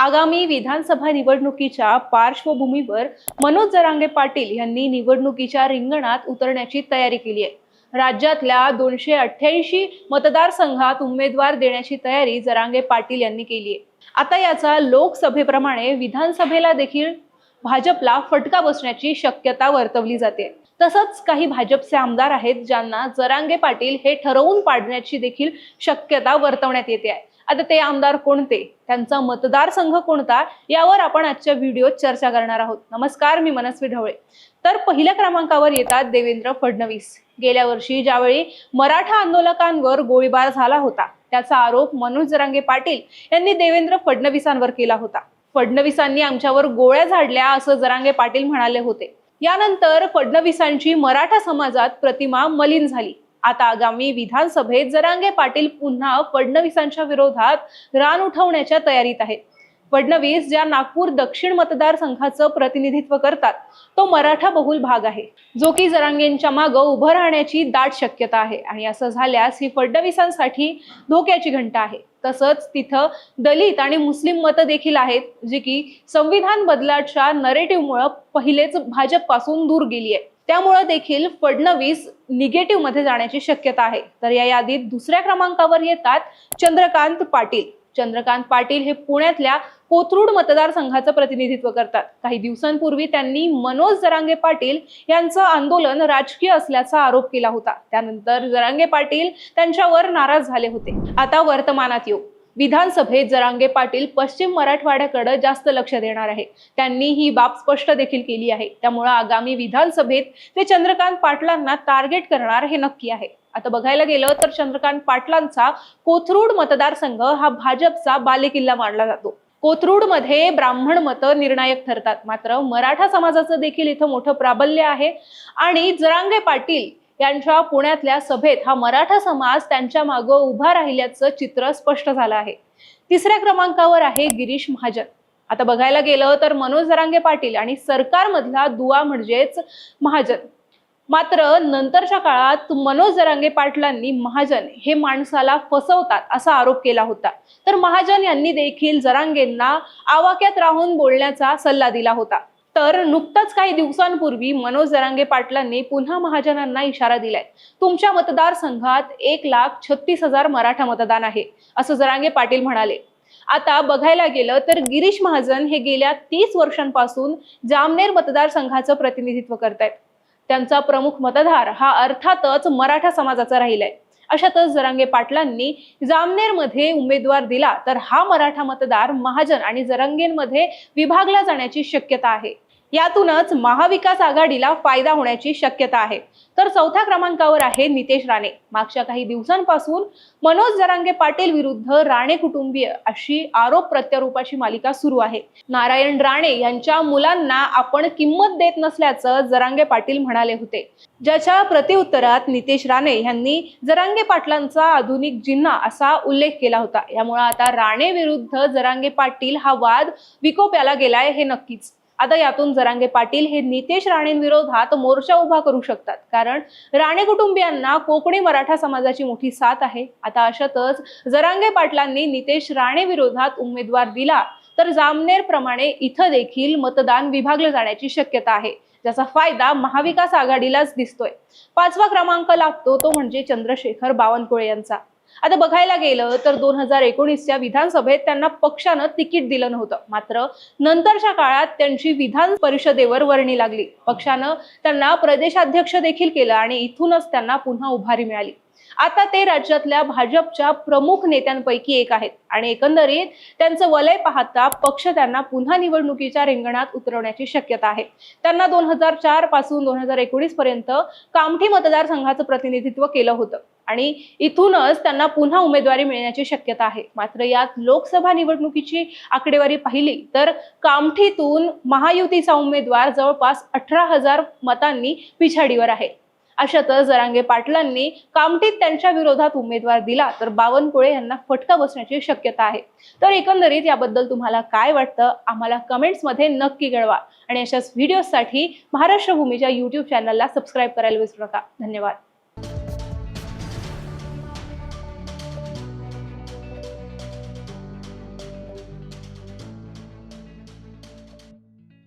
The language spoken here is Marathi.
आगामी विधानसभा निवडणुकीच्या पार्श्वभूमीवर मनोज जरांगे पाटील यांनी निवडणुकीच्या रिंगणात उतरण्याची तयारी केली आहे. राज्यातल्या दोनशे अठ्ठ्याऐंशी मतदारसंघात उमेदवार देण्याची तयारी जरांगे पाटील यांनी केली आहे. आता याचा लोकसभेप्रमाणे विधानसभेला देखील भाजपला फटका बसण्याची शक्यता वर्तवली जाते. तसंच काही भाजपचे आमदार आहेत ज्यांना जरांगे पाटील हे ठरवून पाडण्याची देखील शक्यता वर्तवण्यात येते आहे. आता ते आमदार कोणते? त्यांचा मतदारसंघ कोणता? यावर आपण आजच्या व्हिडिओत चर्चा करणार आहोत. नमस्कार मी मनस्वी ढवळे. तर पहिल्या क्रमांकावर येतात देवेंद्र फडणवीस. गेल्या वर्षी ज्यावेळी मराठा आंदोलकांवर गोळीबार झाला होता त्याचा आरोप मनोज जरांगे पाटील यांनी देवेंद्र फडणवीसांवर केला होता. फडणवीसांनी आमच्यावर गोळ्या झाडल्या असं जरांगे पाटील म्हणाले होते. यानंतर फडणवीसांची मराठा समाजात प्रतिमा मलिन झाली. आता आगामी विधानसभेत जरांगे पाटील पुन्हा फडणवीसांच्या विरोधात रान उठवण्याच्या तयारीत आहेत. फडणवीस ज्या नागपूर दक्षिण मतदारसंघाचं प्रतिनिधित्व करतात तो मराठा बहुल भाग आहे. जो की जरांगेंच्या मागं उभं राहण्याची दाट शक्यता आहे आणि असं झाल्यास ही फडणवीसांसाठी धोक्याची घंटा आहे. तसंच तिथं दलित आणि मुस्लिम मतं देखील आहेत जी की संविधान बदलाच्या नरेटिव्हमुळं पहिलेच भाजपपासून दूर गेली आहे त्यामुळं देखील फडणवीस निगेटिव्हमध्ये जाण्याची शक्यता आहे. तर या यादीत दुसऱ्या क्रमांकावर येतात चंद्रकांत पाटील. चंद्रकांत पाटील हे पुण्यातल्या कोथरूड मतदारसंघाचं प्रतिनिधित्व करतात. काही दिवसांपूर्वी त्यांनी मनोज जरांगे पाटील यांचं आंदोलन राजकीय असल्याचा आरोप केला होता. त्यानंतर जरांगे पाटील त्यांच्यावर नाराज झाले होते. आता वर्तमानात येऊ. विधानसभेत जरांगे पाटील पश्चिम मराठवाड्याकडे जास्त लक्ष देणार आहे त्यांनी ही बाब स्पष्ट देखील केली आहे. त्यामुळे आगामी विधानसभेत ते चंद्रकांत पाटलांना टार्गेट करणार हे नक्की आहे. आता बघायला गेलं तर चंद्रकांत पाटलांचा कोथरूड मतदारसंघ हा भाजपचा बालेकिल्ला मानला जातो. कोथरूडमध्ये ब्राह्मण मतं निर्णायक ठरतात. मात्र मराठा समाजाचं देखील इथं मोठं प्राबल्य आहे. आणि जरांगे पाटील यांच्या पुण्यातल्या सभेत हा मराठा समाज त्यांच्या मागं उभा राहिल्याचं चित्र स्पष्ट झालं आहे. तिसऱ्या क्रमांकावर आहे गिरीश महाजन. आता बघायला गेलं तर मनोज जरांगे पाटील आणि सरकारमधला दुवा म्हणजेच महाजन. मात्र नंतरच्या काळात मनोज जरांगे पाटलांनी महाजन हे माणसाला फसवतात असा आरोप केला होता. तर महाजन यांनी देखील जरांगेंना आवाक्यात राहून बोलण्याचा सल्ला दिला होता. तर नुकताच काही दिवसांपूर्वी मनोज जरांगे पाटलांनी पुन्हा महाजनांना इशारा दिलाय. तुमच्या मतदारसंघात एक लाख छत्तीस हजार मराठा मतदान आहे असं जरांगे पाटील म्हणाले. आता बघायला गेलं तर गिरीश महाजन हे गेल्या तीस वर्षांपासून जामनेर मतदारसंघाचं प्रतिनिधित्व करतायत. त्यांचा प्रमुख मतदार हा अर्थातच मराठा समाजाचा राहिलाय. अशातच जरांगे पाटलांनी जामनेरमध्ये उमेदवार दिला तर हा मराठा मतदार महाजन आणि जरांगेंमध्ये विभागला जाण्याची शक्यता आहे. यातूनच महाविकास आघाडीला फायदा होण्याची शक्यता आहे. तर चौथ्या क्रमांकावर आहे नितेश राणे. मागच्या काही दिवसांपासून मनोज जरांगे पाटील विरुद्ध राणे कुटुंबीय अशी आरोप प्रत्यारोपाची मालिका सुरू आहे. नारायण राणे यांच्या मुलांना आपण किंमत देत नसल्याचं जरांगे पाटील म्हणाले होते. ज्याच्या प्रतिउत्तरात नितेश राणे यांनी जरांगे पाटलांचा आधुनिक जिन्हा असा उल्लेख केला होता. यामुळे आता राणे विरुद्ध जरांगे पाटील हा वाद विकोप्याला गेलाय हे नक्कीच. आता यातून जरांगे पाटील हे नितेश राणेंविरोधात मोर्चा उभा करू शकतात. कारण राणे कुटुंबियांना कोकणी मराठा समाजाची मोठी साथ आहे. आता अशातच जरांगे पाटलांनी नितेश राणे विरोधात उमेदवार दिला तर जामनेर प्रमाणे इथं देखील मतदान विभागलं जाण्याची शक्यता आहे ज्याचा फायदा महाविकास आघाडीलाच दिसतोय. पाचवा क्रमांक लागतो तो म्हणजे चंद्रशेखर बावनकुळे यांचा. आता बघायला गेलं तर दोन हजार एकोणीसच्या विधानसभेत त्यांना पक्षानं तिकीट दिलं नव्हतं. मात्र नंतरच्या काळात त्यांची विधान परिषदेवर वर्णी लागली. पक्षानं त्यांना प्रदेशाध्यक्ष देखील केलं आणि इथूनच त्यांना पुन्हा उभारी मिळाली. आता ते राज्यातल्या भाजपच्या प्रमुख नेत्यांपैकी एक आहेत आणि एकंदरीत त्यांचं वलय पाहता पक्ष त्यांना पुन्हा निवडणुकीच्या रिंगणात उतरवण्याची शक्यता आहे. त्यांना दोन हजार चारपासून दोन हजार एकोणीस पर्यंत कामठी मतदारसंघाचं प्रतिनिधित्व केलं होतं. आणि इथूनच त्यांना पुन्हा उमेदवारी मिळण्याची शक्यता आहे. मात्र यात लोकसभा निवडणुकीची आकडेवारी पाहिली तर कामठीतून महायुतीचा उमेदवार जवळपास अठरा हजार मतांनी पिछाडीवर आहे. अशातच जरांगे पाटलांनी कामठीत त्यांच्या विरोधात उमेदवार दिला तर बावनकुळे यांना फटका बसण्याची शक्यता आहे. तर एकंदरीत याबद्दल तुम्हाला काय वाटतं? आम्हाला कमेंट्समध्ये नक्की कळवा. आणि अशाच व्हिडिओसाठी महाराष्ट्र भूमीच्या युट्यूब चॅनलला सबस्क्राईब करायला विसरू नका. धन्यवाद.